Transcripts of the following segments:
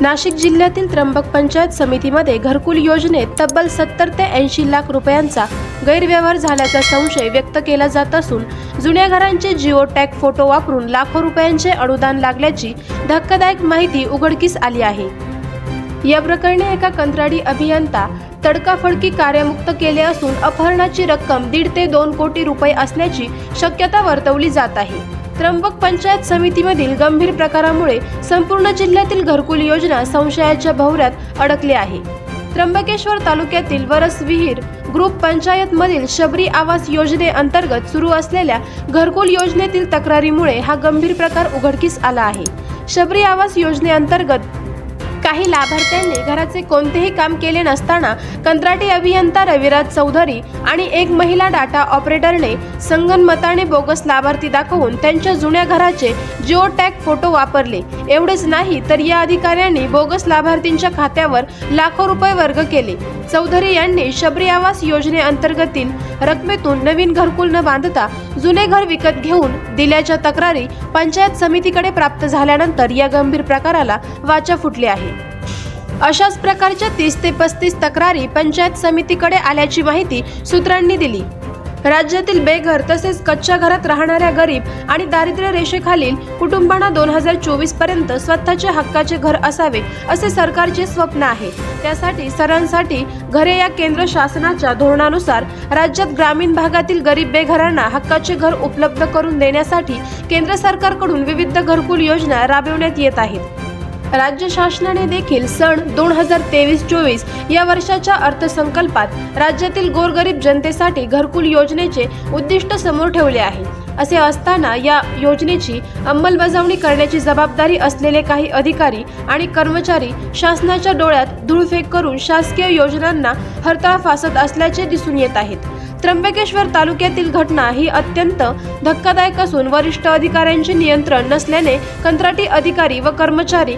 नाशिक जिल्ह्यातील त्र्यंबक पंचायत समितीमध्ये घरकुल योजनेत तब्बल सत्तर ते ऐंशी लाख रुपयांचा गैरव्यवहार झाल्याचा संशय व्यक्त केला जात असून जुन्या घरांचे जिओ टॅग फोटो वापरून लाखो रुपयांचे अनुदान लागल्याची धक्कादायक माहिती उघडकीस आली आहे. या प्रकरणी एका कंत्राटी अभियंता तडकाफडकी कार्यमुक्त केले असून अपहरणाची रक्कम दीड ते दोन कोटी रुपये असण्याची शक्यता वर्तवली जात आहे. त्र्यंबक पंचायत समितीमधील गंभीर प्रकारामुळे संपूर्ण जिल्ह्यातील घरकुल योजना संशयाच्या भोवऱ्यात अडकली आहे. त्र्यंबकेश्वर तालुक्यातील वरस विहीर ग्रुप पंचायतमधील शबरी आवास योजनेअंतर्गत सुरू असलेल्या घरकुल योजनेतील तक्रारीमुळे हा गंभीर प्रकार उघडकीस आला आहे. शबरी आवास योजनेअंतर्गत काही लाभार्थ्यांनी घराचे कोणतेही काम केले नसताना कंत्राटी अभियंता रविराज चौधरी आणि एक महिला डाटा ऑपरेटरने संगनमताने बोगस लाभार्थी दाखवून त्यांच्या जुन्या घराचे जिओ टॅग फोटो वापरले. एवढेच नाही तर या अधिकाऱ्यांनी बोगस लाभार्थींच्या खात्यावर लाखो रुपये वर्ग केले. चौधरी यांनी शबरी आवास योजनेअंतर्गतील रकमेतून नवीन घरकुल न बांधता जुने घर विकत घेऊन दिल्याच्या तक्रारी पंचायत समितीकडे प्राप्त झाल्यानंतर या गंभीर प्रकाराला वाचा फुटली आहे. अशाच प्रकारच्या तीस ते पस्तीस तक्रारी पंचायत समितीकडे आल्याची माहिती सूत्रांनी दिली. राज्यातील बेघर तसेच कच्च्या घरात राहणाऱ्या गरीब आणि दारिद्र्य रेषेखालील कुटुंबांना दोन हजार चोवीसपर्यंत स्वतःचे हक्काचे घर असावे असे सरकारचे स्वप्न आहे. त्यासाठी सरांसाठी घरे या केंद्र शासनाच्या धोरणानुसार राज्यात ग्रामीण भागातील गरीब बेघरांना हक्काचे घर उपलब्ध करून देण्यासाठी केंद्र सरकारकडून विविध घरकुल योजना राबविण्यात येत आहेत. राज्य शासनाने देखील सन दोन हजार तेवीस चोवीस या वर्षाच्या अर्थसंकल्पात राज्यातील गोरगरीब जनतेसाठी घरकुल योजनेचे उद्दिष्ट समोर ठेवले आहे. असे असताना या योजनेची अंमलबजावणी करण्याची जबाबदारी असलेले काही अधिकारी आणि कर्मचारी शासनाच्या डोळ्यात धूळफेक करून शासकीय योजनांना हरताळ फासत असल्याचे दिसून येत आहेत. त्र्यंबकेश्वर तालुक्यातील घटना ही अत्यंत धक्कादायक असून वरिष्ठ अधिकाऱ्यांचे नियंत्रण नसल्याने कंत्राटी अधिकारी व कर्मचारी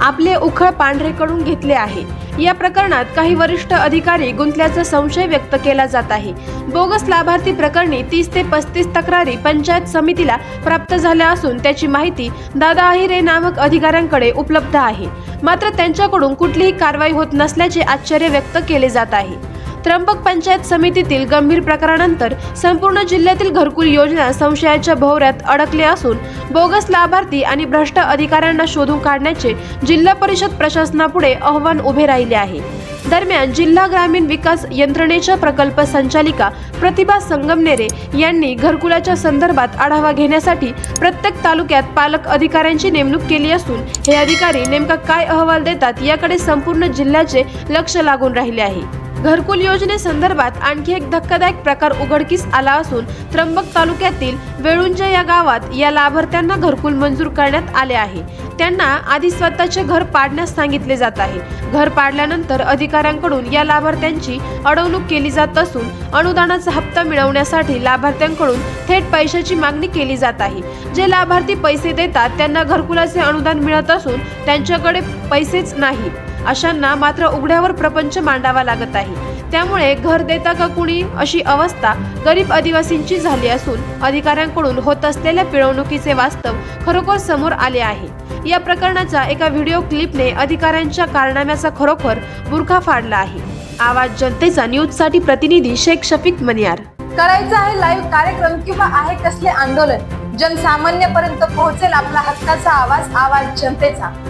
आपले उखळ पांढरेकडून घेतले आहे. या प्रकरणात काही वरिष्ठ अधिकारी गुंतल्याचा संशय व्यक्त केला जात आहे. बोगस लाभार्थी प्रकरणी तीस ते पस्तीस तक्रारी पंचायत समितीला प्राप्त झाल्या असून त्याची माहिती दादा अहिरे नामक अधिकाऱ्यांकडे उपलब्ध आहे. मात्र त्यांच्याकडून कुठलीही कारवाई होत नसल्याचे आश्चर्य व्यक्त केले जात आहे. त्र्यंबक पंचायत समितीतील गंभीर प्रकारानंतर संपूर्ण जिल्ह्यातील घरकुल योजना संशयाच्या भोवऱ्यात अडकले असून बोगस लाभार्थी आणि भ्रष्ट अधिकाऱ्यांना शोधून काढण्याचे जिल्हा परिषद प्रशासनापुढे आव्हान उभे राहिले आहे. दरम्यान जिल्हा ग्रामीण विकास यंत्रणेच्या प्रकल्प संचालिका प्रतिभा संगमनेरे यांनी घरकुलाच्या संदर्भात आढावा घेण्यासाठी प्रत्येक तालुक्यात पालक अधिकाऱ्यांची नेमणूक केली असून हे अधिकारी नेमका काय अहवाल देतात याकडे संपूर्ण जिल्ह्याचे लक्ष लागून राहिले आहे. घरकुल योजनेसंदर्भात आणखी एक धक्कादायक प्रकार उघडकीस आला असून त्र्यंबक तालुक्यातील वेळुंज या गावात या लाभार्थ्यांना घरकुल मंजूर करण्यात आले आहे. त्यांना आधी स्वतःचे घर पाडण्यास सांगितले जात आहे. घर पाडल्यानंतर अधिकाऱ्यांकडून या लाभार्थ्यांची अडवणूक केली जात असून अनुदानाचा हप्ता मिळवण्यासाठी लाभार्थ्यांकडून थेट पैशाची मागणी केली जात आहे. जे लाभार्थी पैसे देतात त्यांना घरकुलाचे अनुदान मिळत असून त्यांच्याकडे पैसेच नाही. अशांना मात्र उघड्यावर प्रपंच मांडावा लागत आहे. त्यामुळे घर देता का कुणी? अशी अवस्था गरीब आदिवासींची झाली असून अधिकाऱ्यांकडून होत असलेल्या पिळवणुकीचे वास्तव खरोखर समोर आले आहे. या प्रकरणाचा एका व्हिडिओ क्लिपने अधिकाऱ्यांच्या कारनाम्याचा खरोखर बुरखा फाडला आहे. आवाज जनतेचा न्यूजसाठी प्रतिनिधी शेख शफीक मनियार. करायचं आहे लाईव्ह कार्यक्रम किंवा आहे कसले आंदोलन? जनसामान्यपर्यंत पोहोचेल आपला हक्काचा आवाज आवाज जनतेचा.